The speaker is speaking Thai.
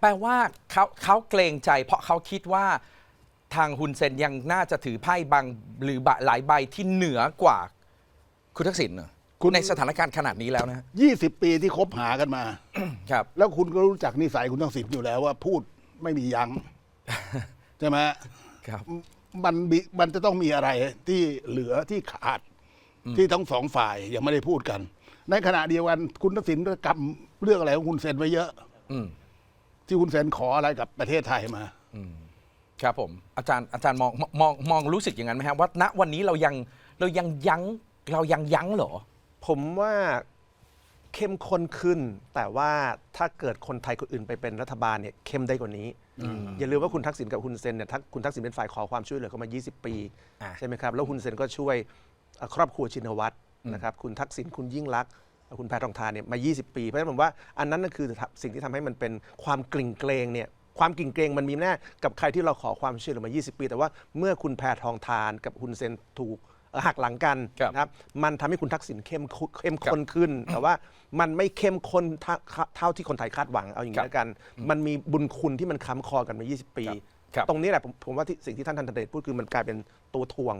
แปลว่าเขาเขาเกรงใจ เพราะเขาคิดว่าทางฮุนเซนยังน่าจะถือไพ่บางหรือบะหลายใบที่เหนือกว่าคุณทักษิณเหรอคุณ ในสถานการณ์ขนาดนี้แล้วนะ20ปีที่คบหากันมา ครับ แล้วคุณก็รู้จักนิสัยคุณทั้งสิทธิ์อยู่แล้วว่าพูดไม่มียัง้ง ใช่ไหมครับ มันมีมันจะต้องมีอะไรที่เหลือที่ขาดที่ทั้งสองฝ่ายยังไม่ได้พูดกัน ในขณะเดียวกันคุณทักษิณก็กำเรื่องอะไรของคุณเซนไว้เยอะ อืม ที่คุณเซนขออะไรกับประเทศไทยมา ครับผมอาจารย์อาจารย์มองมองมองรู้สึกอย่างนั้นไหมครับว่าณวันนี้เรายังเรายังยั้งเรายังยั้งเหรอ ผมว่าเข้มข้นขึ้น แต่ว่าถ้าเกิดคนไทยคนอื่นไปเป็นรัฐบาลเนี่ยเข้มได้กว่านี้ อย่าลืมว่าคุณทักษิณกับคุณเซนเนี่ยทักคุณทักษิณเป็นฝ่ายขอความช่วยเหลือเข้ามา 20 ปี อ่า ใช่ไหมครับ แล้วคุณเซนก็ช่วยเอ่อครอบครัวชินวัตรนะครับคุณทักษิณคุณยิ่งรักษณ์ คุณแพทองทานเนี่ยมา 20 ปีเพราะฉะนั้นผมว่าอันนั้นนั่นคือสิ่งที่ทำให้มันเป็นความกลิ่งเกรงเนี่ยความกลิ่งเกรงมันมีแน่กับใครที่เราขอความช่วยเหลือมา 20 ปี แต่ว่าเมื่อคุณแพทองทานกับคุณเซนถูกเอ่อหักหลังกันครับนะครับมันทำให้คุณทักษิณเข้มข้นเข้มข้นขึ้น แต่ว่ามันไม่เข้มข้นเท่าเท่าที่คนไทยคาดหวังเอาอย่างครันี้บแล้วกัน มันมีบุญคุณที่มันค้ำคอกันมา 20 ปีครับตรงนี้แหละผมผมว่าที่สิ่งที่ท่านทันเดชพูดคือมันกลายเป็นตัวทวง